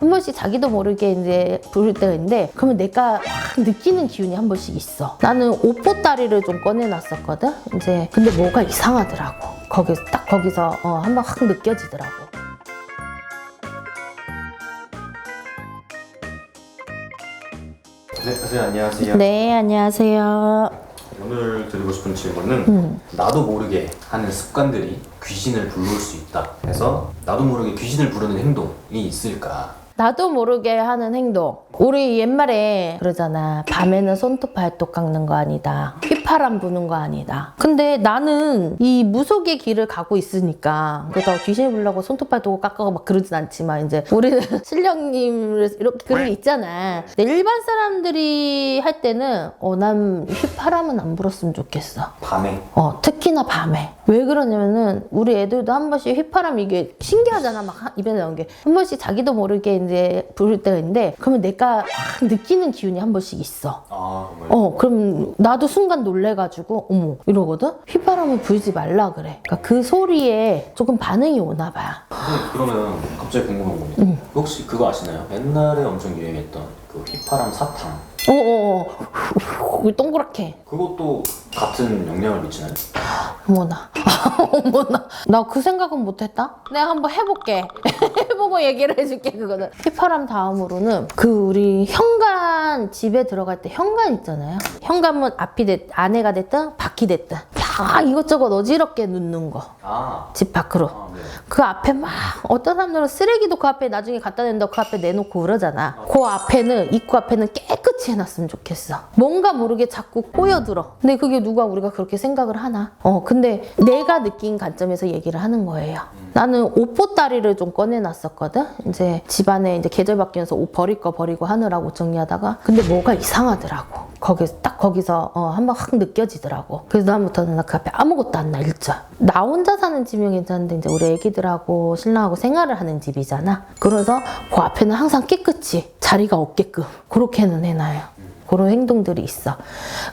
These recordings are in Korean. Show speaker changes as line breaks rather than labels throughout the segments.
한 번씩 자기도 모르게 이제 부를 때가 있는데 그러면 내가 확 느끼는 기운이 한 번씩 있어. 나는 오포다리를 좀 꺼내놨었거든. 이제 근데 뭐가 이상하더라고. 거기서 딱 거기서 어, 한번 확 느껴지더라고.
네, 선생님 안녕하세요.
네, 안녕하세요.
오늘 드리고 싶은 질문은
음.
나도 모르게 하는 습관들이 귀신을 불러올 수 있다. 그래서 나도 모르게 귀신을 부르는 행동이 있을까?
나도 모르게 하는 행동. 우리 옛말에 그러잖아. 밤에는 손톱 발톱 깎는 거 아니다. 휘파람 부는 거 아니다. 근데 나는 이 무속의 길을 가고 있으니까 그래서 귀신을 부르려고 손톱 발톱 깎아고 막 그러진 않지만 이제 우리는 신령님을 이렇게 그런 게 있잖아. 근데 일반 사람들이 할 때는 어, 난 휘파람은 안 불었으면 좋겠어.
밤에
어, 특히나 밤에. 왜 그러냐면은 우리 애들도 한 번씩 휘파람 이게 신기하잖아. 막 하- 입에 나온 게. 한 번씩 자기도 모르게 이제 부를 때가 있는데 그러면 내가 확 느끼는 기운이 한 번씩 있어.
아 정말
어, 그럼 나도 순간 놀래가지고 어머 이러거든? 휘파람을 불지 말라 그래. 그러니까 그 소리에 조금 반응이 오나 봐.
그러면 갑자기 궁금한 겁니다.
음.
혹시 그거 아시나요? 옛날에 엄청 유행했던 그 휘파람 사탕
어어어. 동그랗게.
그것도 같은 영향을 미치나요?
어머나. 어머나. 나 그 생각은 못했다? 내가 한번 해볼게. 해보고 얘기를 해줄게, 그거는. 휘파람 다음으로는 그 우리 현관 집에 들어갈 때 현관 있잖아요. 현관문 앞이 됐, 안에가 됐든 밖이 됐든 다 이것저것 어지럽게 놓는 거.
아,
집 밖으로.
아 네.
그 앞에 막 어떤 사람들은 쓰레기도 그 앞에 나중에 갖다 댄다고 그 앞에 내놓고 그러잖아. 그 앞에는 입구 앞에는 깨끗이 해놨으면 좋겠어. 뭔가 모르게 자꾸 꼬여들어. 근데 그게 누가 우리가 그렇게 생각을 하나? 어 근데 내가 느낀 관점에서 얘기를 하는 거예요. 나는 옷보따리를 좀 꺼내놨었거든. 이제 집안에 이제 계절 바뀌면서 옷 버릴 거 버리고 하느라고 정리하다가 근데 뭐가 이상하더라고. 거기서 딱 거기서 어, 한번 확 느껴지더라고. 그래서 다음부터는 나 그 앞에 아무것도 안 나, 일자. 나 혼자 사는 집이면 괜찮은데 이제 우리 애기들하고 신랑하고 생활을 하는 집이잖아. 그래서 그 앞에는 항상 깨끗이 자리가 없게끔 그렇게는 해놔요. 그런 행동들이 있어.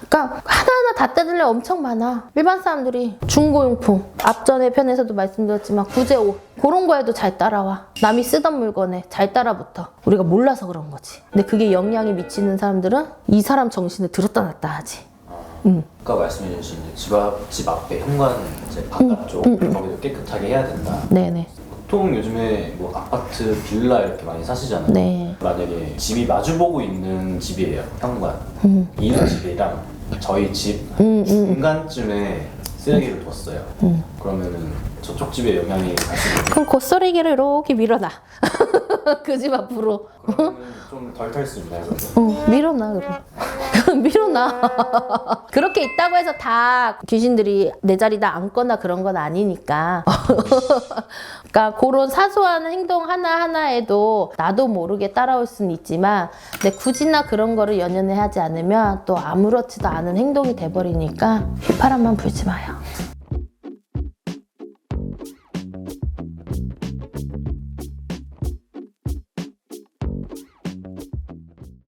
그러니까 하나하나 다 떼들래 엄청 많아. 일반 사람들이 중고용품, 앞전에 편에서도 말씀드렸지만 구제옷 그런 거에도 잘 따라와. 남이 쓰던 물건에 잘 따라붙어. 우리가 몰라서 그런 거지. 근데 그게 영향이 미치는 사람들은 이 사람 정신을 들었다 놨다 하지. 음.
아까 말씀해 주신 집, 앞, 집 앞에 현관 이제 바깥쪽 거기도 깨끗하게 해야 된다.
네네.
보통 요즘에 뭐 아파트, 빌라 이렇게 많이 사시잖아요.
네.
만약에 집이 마주보고 있는 집이에요. 현관.
음.
이 집이랑 저희 집
음, 음.
중간쯤에 쓰레기를 뒀어요. 그러면은 저쪽 집에 영향이 있는
그럼 곧소리기를 이렇게 밀어놔. 그 집 앞으로.
좀덜 탈 수 있나요?
어, 밀어놔, 그럼. 밀어놔. 그렇게 있다고 해서 다 귀신들이 내 자리다 앉거나 그런 건 아니니까. 그러니까 그런 사소한 행동 하나하나에도 나도 모르게 따라올 수는 있지만, 근데 굳이나 그런 거를 연연해 하지 않으면 또 아무렇지도 않은 행동이 돼버리니까 휘파람만 불지 마요.